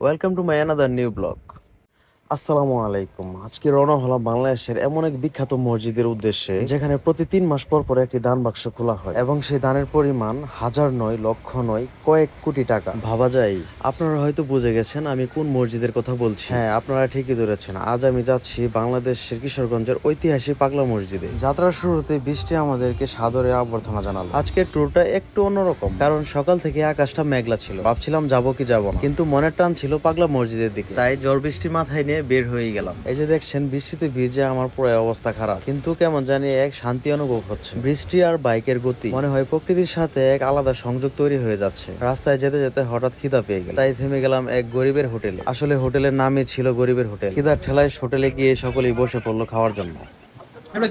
Welcome to my another new blog. আসসালামু আলাইকুম। আজকে রওনা হলাম বাংলাদেশের এমন এক বিখ্যাত মসজিদের উদ্দেশ্যে যেখানে প্রতি তিন মাস পর পর একটি দান বাক্স খোলা হয় এবং সেই দানের পরিমাণ হাজার নয় লক্ষ নয় কয়েক কোটি টাকা। ভাবা যায় আপনারা হয়তো বুঝে গেছেন আমি কোন মসজিদের কথা বলছি। হ্যাঁ আপনারা ঠিকই ধরেছেন। আজ আমি যাচ্ছি বাংলাদেশের কিশোরগঞ্জের ঐতিহাসিক পাগলা মসজিদে। যাত্রার শুরুতে বৃষ্টি আমাদেরকে সাদরে অভ্যর্থনা জানালো। আজকের ট্যুরটা একটু অন্যরকম কারণ সকাল থেকে আকাশটা মেঘলা ছিল। ভাবছিলাম যাব কি যাব না কিন্তু মনের টান ছিল পাগলা মসজিদের দিকে। তাই জ্বর বৃষ্টি মাথায় নিয়ে বের হয়ে গেলাম। এই যে দেখছেন বৃষ্টিতে ভিজে আমার পুরো অবস্থা খারাপ। কিন্তু কেমন জানি এক শান্তি অনুভব হচ্ছে। বৃষ্টি আর বাইকের গতি। মনে হয় প্রকৃতির সাথে এক আলাদা সংযোগ তৈরি হয়ে যাচ্ছে। রাস্তায় যেতে যেতে হঠাৎ খিদা পেয়ে গেল তাই থেমে গেলাম এক গরিবের হোটেলে। আসলে হোটেলের নামই ছিল গরিবের হোটেল। খিদার ঠেলায় হোটেলে গিয়ে সকলেই বসে পড়ল খাওয়ার জন্য। আমি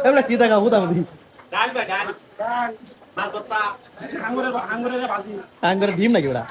এবার কি দেখা বুঝা বুঝি আঙ্গুরের ডিম নাকি ওরা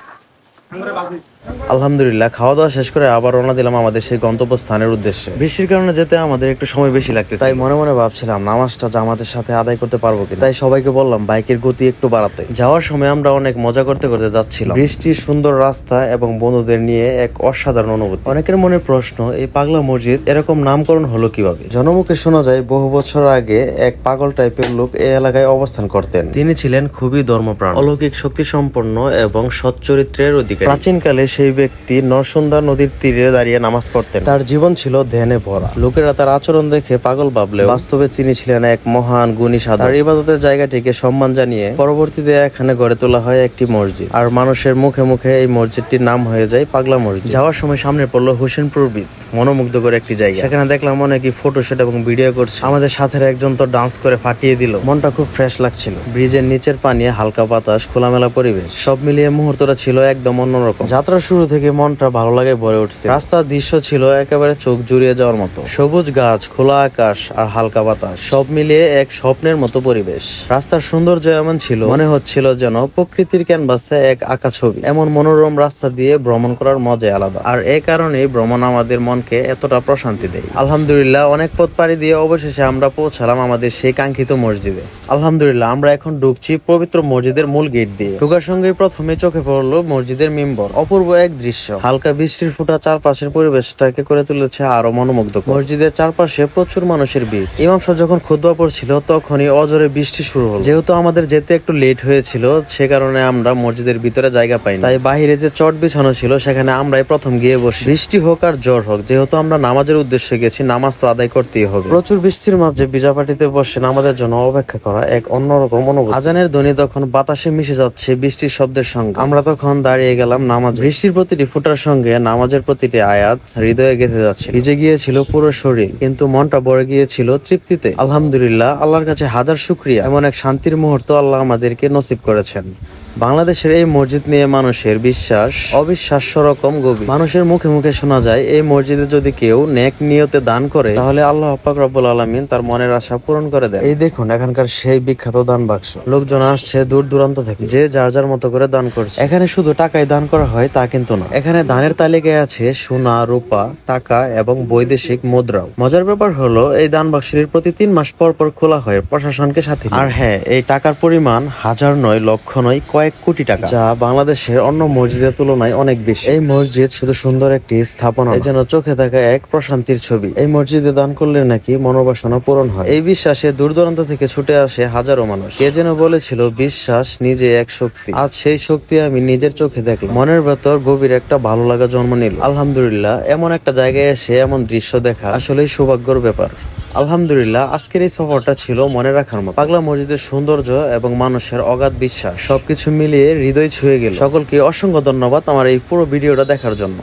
আলহামদুলিল্লাহ খাওয়া দাওয়া শেষ করে আবার রওনা দিলাম আমাদের সেই গন্তব্য স্থানের উদ্দেশ্যে। বৃষ্টির কারণে যেতে আমাদের একটু সময় বেশি লাগতে তাই মনে মনে ভাবছিলাম নামাজটা জামাতের সাথে আদায় করতে পারব কিনা। তাই সবাইকে বললাম বাইকের গতি একটু বাড়াতে। যাওয়ার সময় আমরা অনেক মজা করতে করতে যাচ্ছিলাম। বৃষ্টির সুন্দর রাস্তা এবং বন্ধুদের নিয়ে এক অসাধারণ অনুভূতি। অনেকের মনে প্রশ্ন এই পাগলা মসজিদ এরকম নামকরণ হলো কীভাবে? জনমুখে শোনা যায় বহু বছর আগে এক পাগল টাইপের লোক এই এলাকায় অবস্থান করতেন। তিনি ছিলেন খুবই ধর্মপ্রাণ অলৌকিক শক্তি সম্পন্ন এবং সৎ চরিত্রের অধিকারী। প্রাচীনকালে সেই ব্যক্তি নরসুন্দা নদীর তীরে দাঁড়িয়ে নামাজ পড়তেন। তার জীবন ছিল ধ্যানে ভরা। লোকেরা তার আচরণ দেখে পাগল ভাবলেও বাস্তবে তিনি ছিলেন এক মহান গুণী সাধক। তার ইবাদতের জায়গাটিকে সম্মান জানিয়ে পরবর্তীতে এখানে গড়ে তোলা হয় একটি মসজিদ। আর মানুষের মুখে মুখে এই মসজিদটির নাম হয়ে যায় পাগলা মসজিদ। যাওয়ার সময় সামনে পড়ল হোসেনপুর বিচ মনোমুগ্ধকর একটি জায়গা। সেখানে দেখলাম অনেকেই ফটোশুট এবং ভিডিও করছে। আমাদের সাথে একজন তো ডান্স করে ফাটিয়ে দিল। মনটা খুব ফ্রেশ লাগছিল। ব্রিজের নিচের পানি হালকা বাতাস খোলামেলা পরিবেশ। সব মিলিয়ে মুহূর্তটা ছিল একদম অন্যরকম। যাত্রা শুরু থেকে মনটা ভালো লাগে ভরে উঠছে। রাস্তার দৃশ্য ছিল একেবারে চোখ জুড়িয়ে যাওয়ার মতো। সবুজ গাছ, খোলা আকাশ আর হালকা বাতাস, সব মিলিয়ে এক স্বপ্নের মতো পরিবেশ। রাস্তার সৌন্দর্য এমন ছিল, মনে হচ্ছিল যেন প্রকৃতির ক্যানভাসে এক আঁকা ছবি। এমন মনোরম রাস্তা দিয়ে ভ্রমণ করার মজাই আলাদা। আর এ কারণেই ভ্রমণ আমাদের মনকে এতটা প্রশান্তি দেয়। আলহামদুলিল্লাহ, অনেক পথ পাড়ি দিয়ে অবশেষে আমরা পৌঁছালাম আমাদের সেই কাঙ্ক্ষিত মসজিদে। আলহামদুলিল্লাহ, আমরা এখন ঢুকছি পবিত্র মসজিদের মূল গেট দিয়ে। ঢোকার সঙ্গে প্রথমে চোখে পড়ল মসজিদের মিম্বর, অপূর্ব এক দৃশ্য। হালকা বৃষ্টির ফোঁটা চারপাশের পরিবেশটাকে করে তুলেছে আরও মনোমুগ্ধ মসজিদের চারপাশে প্রচুর মানুষের ভিড়। ইমাম সাহেব যখন খুদবা পড়ছিল, তখনই অজরে বৃষ্টি শুরু হলো। যেহেতু আমাদের যেতে একটু লেট হয়েছিল, সে কারণে আমরা মসজিদের ভিতরে জায়গা পাইনি। তাই বাহিরে যে চট বিছানো ছিল, সেখানে আমরাই প্রথম গিয়ে বসি। বৃষ্টি হোক আর জ্বর হোক, যেহেতু আমরা নামাজের উদ্দেশ্যে গেছি, নামাজ তো আদায় করতেই হবে। প্রচুর বৃষ্টির মাঝে বিজাপাটিতে বসে নামাজের জন্য অপেক্ষা করা এক অন্যরকম অনুভূতি। আজানের ধ্বনি তখন বাতাসে মিশে যাচ্ছে বৃষ্টির শব্দের সঙ্গে। আমরা তখন দাঁড়িয়ে গেলাম। নামাজ। বৃষ্টির প্রতিটি ফুটার সঙ্গে নামাজের প্রতিটি আয়াত হৃদয়ে গেঁথে যাচ্ছে। ভিজে গিয়েছিল পুরো শরীর, কিন্তু মনটা ভরে গিয়েছিল তৃপ্তিতে। আলহামদুলিল্লাহ, আল্লাহর কাছে হাজার শুক্রিয়া। এমন এক শান্তির মুহূর্ত আল্লাহ আমাদেরকে নসিব করেছেন। বাংলাদেশের এই মসজিদ নিয়ে মানুষের বিশ্বাস অবিশ্বাস্য রকম গভীর। মানুষের মুখে মুখে শোনা যায় এই মসজিদে যদি কেউ নেক নিয়তে দান করে তাহলে আল্লাহ পাক রব্বুল আলামিন তার মনের আশা পূরণ করে দেয় এই দেখুন এখানকার সেই বিখ্যাত দান বাক্স। লোকজন আসছে দূর দূরান্ত থেকে যে যার যার মতো করে দান করছে। এখানে শুধু টাকায় দান করা হয় তা কিন্তু না। এখানে দানের তালিকায় আছে সোনা রূপা টাকা এবং বৈদেশিক মুদ্রাও। মজার ব্যাপার হলো এই দান বাক্সটির প্রতি তিন মাস পর পর খোলা হয় প্রশাসনকে সাথে আর হ্যাঁ এই টাকার পরিমাণ হাজার নয় লক্ষ নয় কয়েক কোটি টাকা। যা বাংলাদেশের অন্য মসজিদের তুলনায় অনেক বেশি। এই মসজিদ শুধু সুন্দর একটি স্থাপনা এই যেন চোখে থাকা এক প্রশান্তির ছবি। এই মসজিদে দান করলে নাকি মনোবাসনা পূরণ হয়। এই বিশ্বাসে দূর দূরান্ত থেকে ছুটে আসে হাজারো মানুষ। কে যেন বলেছিল বিশ্বাস নিজে এক শক্তি। আজ সেই শক্তি আমি নিজের চোখে দেখলাম। মনের ভেতর গভীর একটা ভালো লাগা জন্ম নিল। আলহামদুলিল্লাহ এমন একটা জায়গায় এসে এমন দৃশ্য দেখা আসলেই সৌভাগ্যর ব্যাপার। আলহামদুলিল্লাহ, আজকের এই সফরটা ছিল মনে রাখার মতো। পাগলা মসজিদের সৌন্দর্য এবং মানুষের অগাধ বিশ্বাস, সবকিছু মিলিয়ে হৃদয় ছুঁয়ে গেল। সকলকে অসংখ্য ধন্যবাদ আমার এই পুরো ভিডিওটা দেখার জন্য।